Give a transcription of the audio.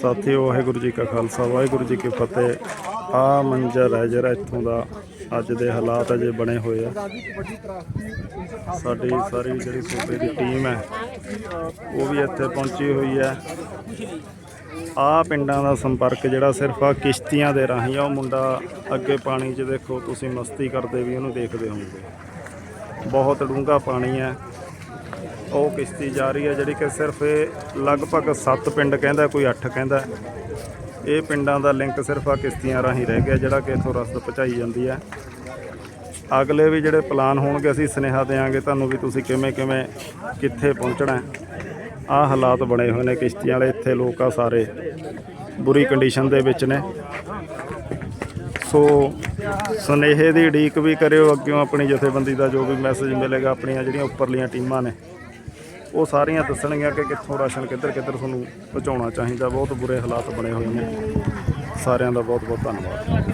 ਸਾਥੀਓ, ਵਾਹਿਗੁਰੂ ਜੀ ਕਾ ਖਾਲਸਾ, ਵਾਹਿਗੁਰੂ ਜੀ ਕੀ ਫਤਿਹ। ਆ ਮੰਜ਼ਰ ਹੈ ਜਿਹੜਾ ਇੱਥੋਂ ਦਾ ਅੱਜ ਦੇ ਹਾਲਾਤ ਅਜੇ ਬਣੇ ਹੋਏ ਆ। ਸਾਡੀ ਸਾਰੀ ਜਿਹੜੀ ਸੂਬੇ ਦੀ ਟੀਮ ਹੈ, ਉਹ ਵੀ ਇੱਥੇ ਪਹੁੰਚੀ ਹੋਈ ਹੈ। ਆ ਪਿੰਡਾਂ ਦਾ ਸੰਪਰਕ ਜਿਹੜਾ ਸਿਰਫ ਆ ਕਿਸ਼ਤੀਆਂ ਦੇ ਰਾਹੀਂ ਆ, ਉਹ ਮੁੰਡਾ ਅੱਗੇ ਪਾਣੀ 'ਚ ਦੇਖੋ, ਤੁਸੀਂ ਮਸਤੀ ਕਰਦੇ ਵੀ ਉਹਨੂੰ ਦੇਖਦੇ ਹੋਵੋਗੇ। ਬਹੁਤ ਡੂੰਘਾ ਪਾਣੀ ਹੈ। ਉਹ ਕਿਸ਼ਤੀ ਜਾ ਰਹੀ ਹੈ ਜਿਹੜੀ ਕਿ ਸਿਰਫ ਇਹ ਲਗਭਗ 7 ਪਿੰਡ ਕਹਿੰਦਾ, ਕੋਈ 8 ਕਹਿੰਦਾ। ਇਹ ਪਿੰਡਾਂ ਦਾ ਲਿੰਕ ਸਿਰਫ ਆ ਕਿਸ਼ਤੀਆਂ ਰਾਹੀਂ ਰਹਿ ਗਿਆ, ਜਿਹੜਾ ਕਿ ਇਥੋਂ ਰਸਦ ਪਹੁੰਚਾਈ ਜਾਂਦੀ ਹੈ। ਅਗਲੇ ਵੀ ਜਿਹੜੇ ਪਲਾਨ ਹੋਣਗੇ, ਅਸੀਂ ਸੁਨੇਹਾ ਦੇਵਾਂਗੇ ਤੁਹਾਨੂੰ ਵੀ ਤੁਸੀਂ ਕਿਵੇਂ ਕਿਵੇਂ, ਕਿੱਥੇ ਪਹੁੰਚਣਾ ਹੈ। ਆਹ ਹਾਲਾਤ ਬਣੇ ਹੋਏ ਨੇ ਕਿਸ਼ਤੀਆਂ ਵਾਲੇ, ਇੱਥੇ ਲੋਕ ਆ ਸਾਰੇ। ਬੁਰੀ ਕੰਡੀਸ਼ਨ ਦੇ ਵਿੱਚ ਨੇ। ਸੋ ਸੁਨੇਹੇ ਦੀ ਉਡੀਕ ਵੀ ਕਰਿਓ, ਅੱਗਿਓਂ ਆਪਣੀ ਜਥੇਬੰਦੀ ਦਾ ਜੋ ਵੀ ਮੈਸੇਜ ਮਿਲੇਗਾ, ਆਪਣੀਆਂ ਜਿਹੜੀਆਂ ਉੱਪਰਲੀਆਂ ਟੀਮਾਂ ਨੇ, ਉਹ ਸਾਰੀਆਂ ਦੱਸਣਗੀਆਂ ਕਿ ਕਿੱਥੋਂ ਰਾਸ਼ਨ ਕਿੱਧਰ ਕਿੱਧਰ ਤੁਹਾਨੂੰ ਪਹੁੰਚਾਉਣਾ ਚਾਹੀਦਾ। ਬਹੁਤ ਬੁਰੇ ਹਾਲਾਤ ਬਣੇ ਹੋਏ ਨੇ। ਸਾਰਿਆਂ ਦਾ ਬਹੁਤ ਬਹੁਤ ਧੰਨਵਾਦ।